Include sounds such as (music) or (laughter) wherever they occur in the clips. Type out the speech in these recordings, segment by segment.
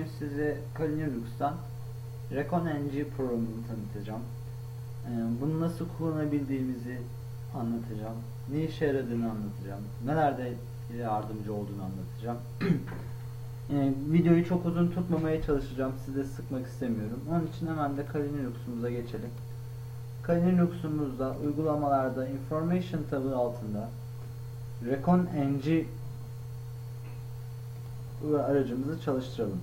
Bugün size Kali Linux'tan Recon NG programını tanıtacağım. Ee, Bunu nasıl kullanabildiğimizi anlatacağım. Ne işe yaradığını anlatacağım. Nelerde yardımcı olduğunu anlatacağım. (clears throat) Ee, Videoyu çok uzun tutmamaya çalışacağım. Sizi sıkmak istemiyorum. Onun için hemen de Kali Linux'umuza geçelim. Kali Linux'umuzda uygulamalarda Information tabı altında Recon NG aracımızı çalıştıralım.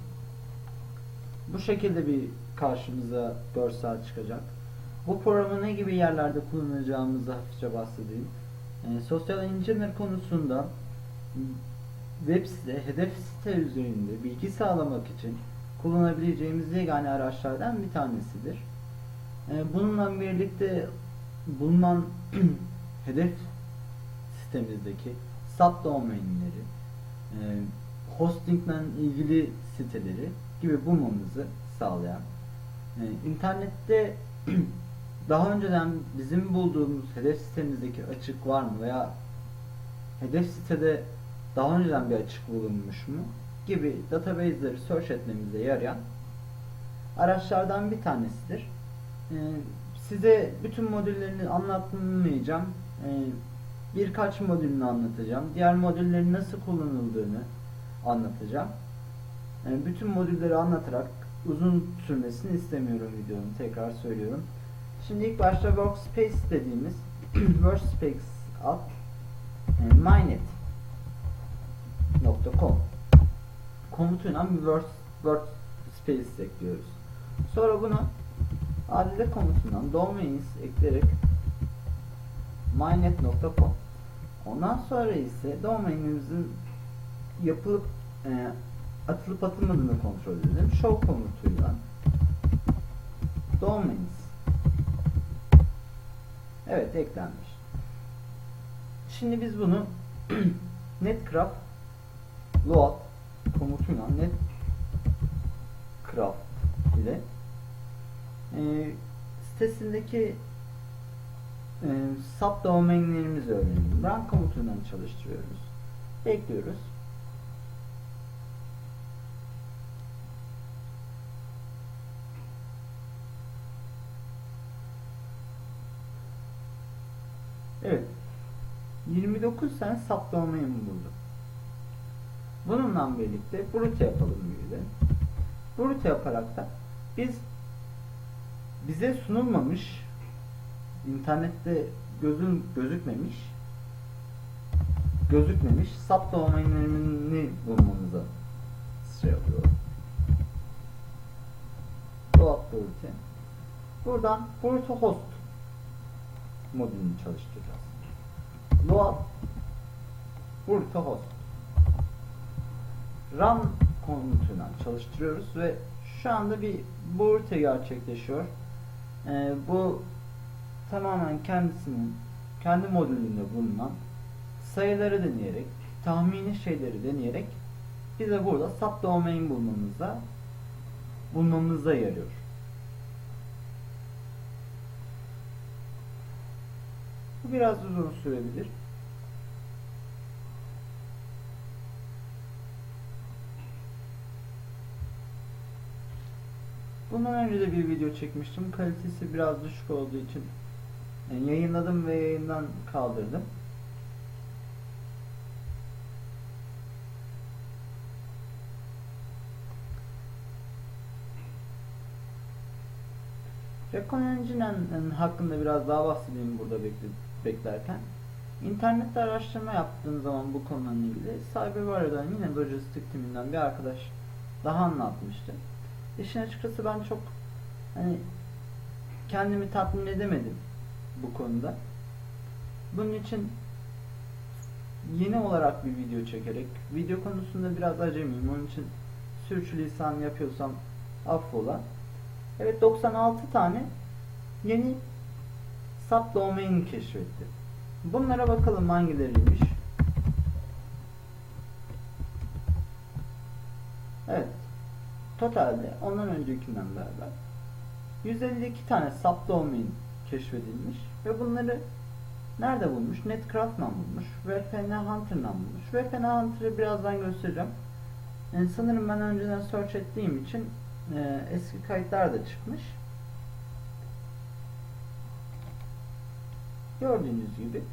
Bu şekilde bir karşımıza görsel çıkacak. Bu programı ne gibi yerlerde kullanacağımızı hafifçe bahsedeyim. Ee, Social Engineer konusunda web site, hedef site üzerinde bilgi sağlamak için kullanabileceğimiz yegane araçlardan bir tanesidir. Ee, bununla birlikte bulunan (clears throat) hedef sitemizdeki subdomainleri, e, hostingle ilgili siteleri gibi bulmamızı sağlayan e, internette (clears throat) daha önceden bizim bulduğumuz hedef sitemizdeki açık var mı veya hedef sitede daha önceden bir açık bulunmuş mu gibi database'leri search etmemize yarayan araçlardan bir tanesidir. E, size bütün modüllerini anlatmayacağım. E, birkaç modülünü anlatacağım. Diğer modüllerin nasıl kullanıldığını anlatacağım. Yani bütün modülleri anlatarak uzun sürmesini istemiyorum videonun. Tekrar söylüyorum. Şimdi ilk başta workspace dediğimiz (clears throat) workspace alt e, mynet.com komutuyla bir word, workspace ekliyoruz. Sonra bunu adile komutundan domains ekleyerek mynet.com Ondan sonra ise domainimizin yapılıp e, atılıp atılmadığını kontrol edelim. Show komutuyla domains Evet eklenmiş. Şimdi biz bunu (clears throat) netcraft load komutuyla netcraft ile e, sitesindeki e, subdomainlerimizi öğrenelim. Run komutundan çalıştırıyoruz. Bekliyoruz. Evet. 29 tane subdomain buldum. Bununla birlikte brute yapalım bir de. Brute yaparak da biz bize sunulmamış internette gözün gözükmemiş gözükmemiş subdomainlerini bulmamıza şey yapıyor. Load brute. Buradan brute host modülünü çalıştıracağız. Load brute host run komutuyla çalıştırıyoruz ve şu anda bir brute gerçekleşiyor. Ee, bu tamamen kendisinin kendi modülünde bulunan sayıları deneyerek, tahmini şeyleri deneyerek bize burada subdomain bulmamıza bulmamıza yarıyor. Bu biraz uzun sürebilir. Bundan önce de bir video çekmiştim. Kalitesi biraz düşük olduğu için yani yayınladım ve yayından kaldırdım. Recon Engine'in hakkında biraz daha bahsedeyim burada bekle, beklerken. İnternette araştırma yaptığım zaman bu konuyla ilgili CyberWare'dan yine lojistik timinden bir arkadaş daha anlatmıştı. İşin açıkçası ben çok hani kendimi tatmin edemedim bu konuda. Bunun için yeni olarak bir video çekerek video konusunda biraz acemiyim. Onun için sürçülisan yapıyorsam affola. Evet 96 tane yeni subdomain keşfetti. Bunlara bakalım hangileriymiş. Evet. Totalde ondan öncekinden beraber 152 tane subdomain keşfedilmiş ve bunları nerede bulmuş? Netcraft'dan bulmuş. VPN Hunter'dan bulmuş. VPN Hunter'ı birazdan göstereceğim. Yani sanırım ben önceden search ettiğim için e, eski kayıtlar da çıkmış. Gördüğünüz gibi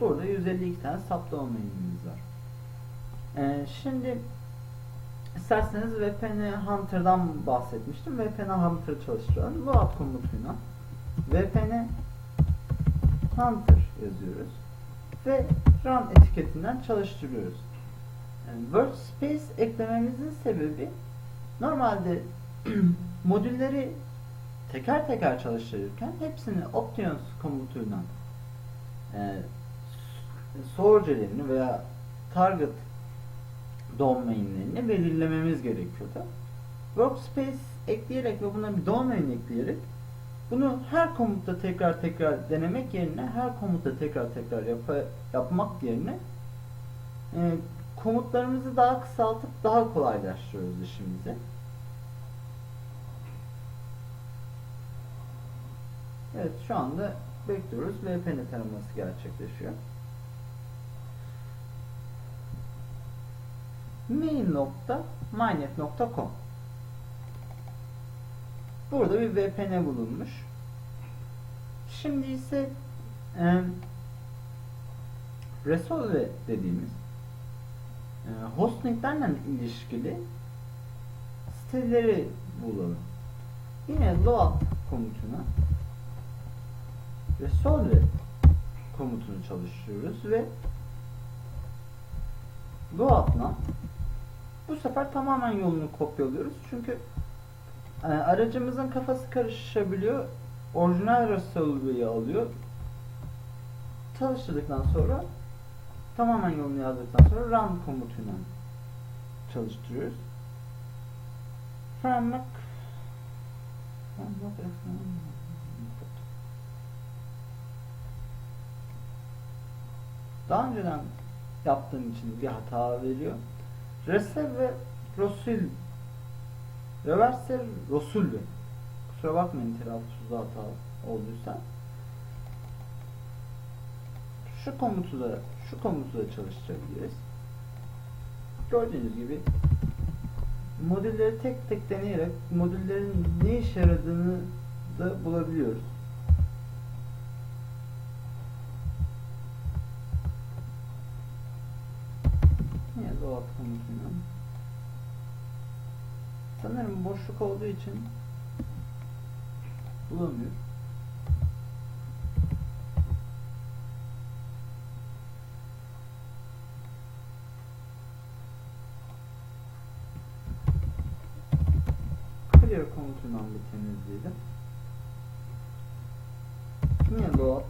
burada 152 tane sap domainimiz var. E, şimdi isterseniz VPN Hunter'dan bahsetmiştim. VPN Hunter çalıştıralım. Bu alt komutuyla VPN Hunter yazıyoruz ve run etiketinden çalıştırıyoruz. Yani workspace eklememizin sebebi normalde (clears throat) modülleri teker teker çalıştırırken hepsini options komutuyla e, source'lerini veya target domainlerini belirlememiz gerekiyordu. Workspace ekleyerek ve buna bir domain ekleyerek bunu her komutta tekrar tekrar denemek yerine her komutta tekrar tekrar yap yapmak yerine e, komutlarımızı daha kısaltıp daha kolaylaştırıyoruz işimizi. Evet şu anda bekliyoruz. VPN taraması gerçekleşiyor. main.mynet.com Burada bir VPN bulunmuş. Şimdi ise e, Resolve dediğimiz e, hostinglerle ilişkili siteleri bulalım. Yine load komutuna Resolve komutunu çalıştırıyoruz ve load'la bu sefer tamamen yolunu kopyalıyoruz. Çünkü e, aracımızın kafası karışabiliyor. Orijinal Resolve'yi alıyor. Çalıştırdıktan sonra tamamen yolunu yazdıktan sonra run komutuyla çalıştırıyoruz. Framework daha önceden yaptığım için bir hata veriyor. Rese ve Rosul Reverse Rosul Kusura bakmayın telaffuzda hata olduysa. Şu komutu da şu komutu da çalıştırabiliriz. Gördüğünüz gibi modülleri tek tek deneyerek modüllerin ne işe yaradığını da bulabiliyoruz. Yine dolap komutuyla. Sanırım boşluk olduğu için bulamıyor. Clear komutundan bir temizleyelim. Yine load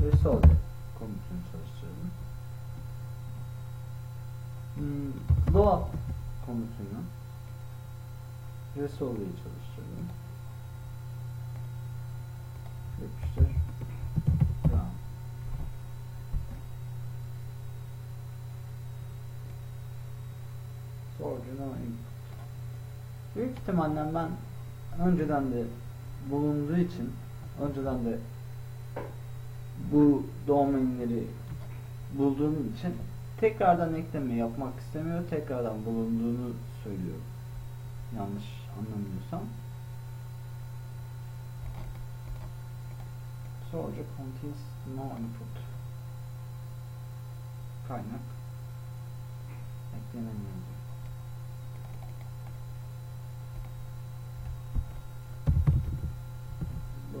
resolve komutunu çalıştıralım. Hmm, load komutunu resolve'yi çalıştıralım. Yapıştır. Run. Original input. Büyük ihtimalle ben önceden de bulunduğu için önceden de bu domainleri bulduğum için tekrardan ekleme yapmak istemiyor. Tekrardan bulunduğunu söylüyor. Yanlış anlamıyorsam. Soldier contains no input. Kaynak. Eklenemiyor. Bu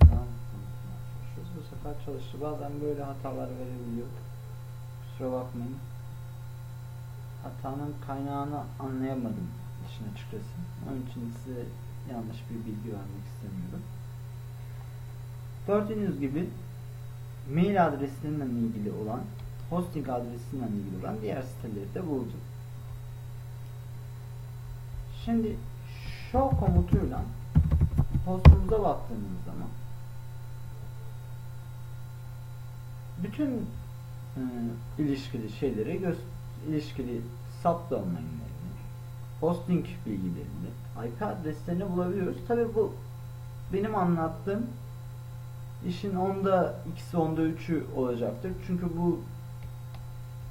Tamam, sefer çalıştı. Bazen böyle hatalar verebiliyor. Kusura bakmayın. Hatanın kaynağını anlayamadım işin açıkçası. Onun için size yanlış bir bilgi vermek istemiyorum. Gördüğünüz gibi mail adresinden ilgili olan hosting adresinden ilgili olan diğer siteleri de buldum. Şimdi show komutuyla hostumuza baktığımız zaman bütün e, ilişkili şeyleri göz ilişkili subdomainlerini, hosting bilgilerini, IP adreslerini bulabiliyoruz. Tabi bu benim anlattığım işin onda ikisi onda üçü olacaktır. Çünkü bu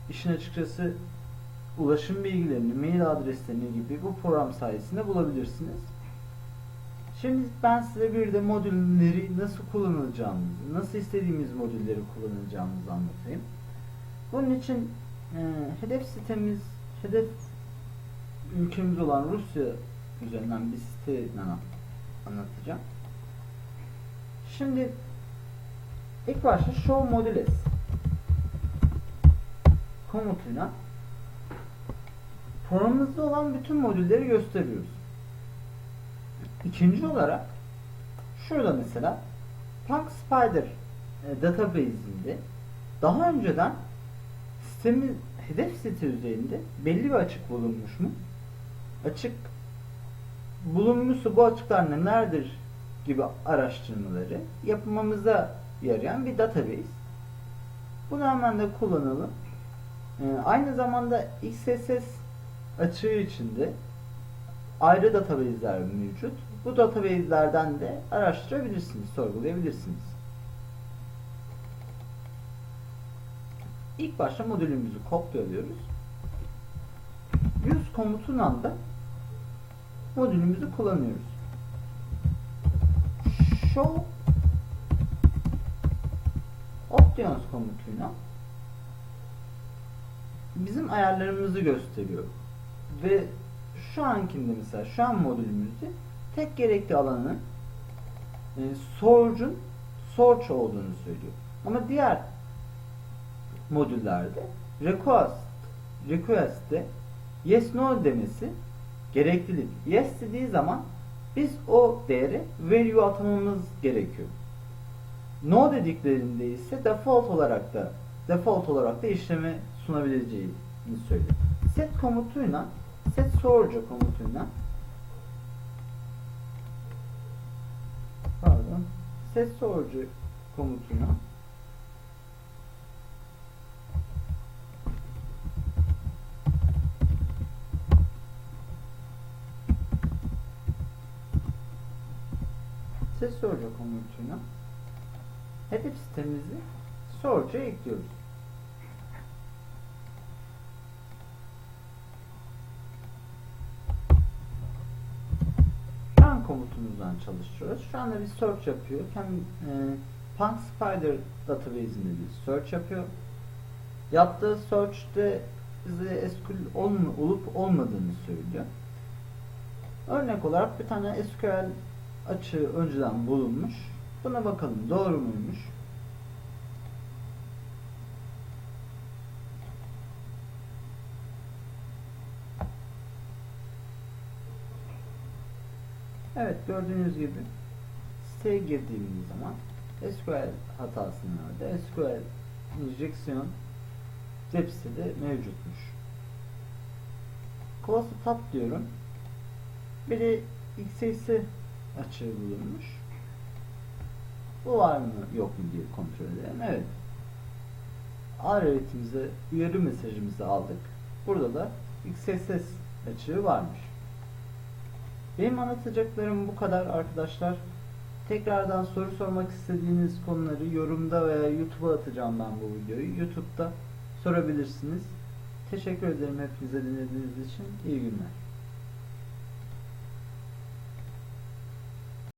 işin açıkçası ulaşım bilgilerini, mail adreslerini gibi bu program sayesinde bulabilirsiniz. Şimdi ben size bir de modülleri nasıl kullanılacağımızı, nasıl istediğimiz modülleri kullanacağımızı anlatayım. Bunun için e, hedef sitemiz, hedef ülkemiz olan Rusya üzerinden bir siteden anlatacağım. Şimdi ilk başta show modules komutuyla programımızda olan bütün modülleri gösteriyoruz. İkinci olarak şurada mesela Punk Spider e, database'inde daha önceden sistemin hedef site üzerinde belli bir açık bulunmuş mu? Açık bulunmuşsa bu açıklar nelerdir gibi araştırmaları yapmamıza yarayan bir database. Bunu hemen de kullanalım. Ee, aynı zamanda XSS açığı içinde ayrı database'ler mevcut. Bu database'lerden de araştırabilirsiniz, sorgulayabilirsiniz. İlk başta modülümüzü kopyalıyoruz. Use komutundan da modülümüzü kullanıyoruz. Show options komutuyla bizim ayarlarımızı gösteriyor. Ve şu ankinde mesela şu an modülümüzde tek gerekli alanın e, source'un search olduğunu söylüyor. Ama diğer modüllerde request request'te yes no demesi gereklilik. Yes dediği zaman biz o değeri value atamamız gerekiyor. No dediklerinde ise default olarak da default olarak da işlemi sunabileceğini söylüyor. Set komutuyla set sorucu komutuyla pardon set sorucu komutuyla ses sorucu komutuyla hedef sitemizi sorucuya ekliyoruz. Run komutumuzdan çalışıyoruz. Şu anda bir search yapıyor. Hem e, Punk Spider database'inde bir search yapıyor. Yaptığı search'te bize SQL olma, olup olmadığını söylüyor. Örnek olarak bir tane SQL açığı önceden bulunmuş. Buna bakalım doğru muymuş? Evet gördüğünüz gibi siteye girdiğimiz zaman SQL hatasını verdi. SQL injection web sitede mevcutmuş. Class'ı tab diyorum. Biri XSS açığı bulunmuş. Bu var mı yok mu diye kontrol edelim. Evet. Arayetimize uyarı mesajımızı aldık. Burada da XSS açığı varmış. Benim anlatacaklarım bu kadar arkadaşlar. Tekrardan soru sormak istediğiniz konuları yorumda veya YouTube'a atacağım ben bu videoyu. YouTube'da sorabilirsiniz. Teşekkür ederim hepinize dinlediğiniz için. İyi günler.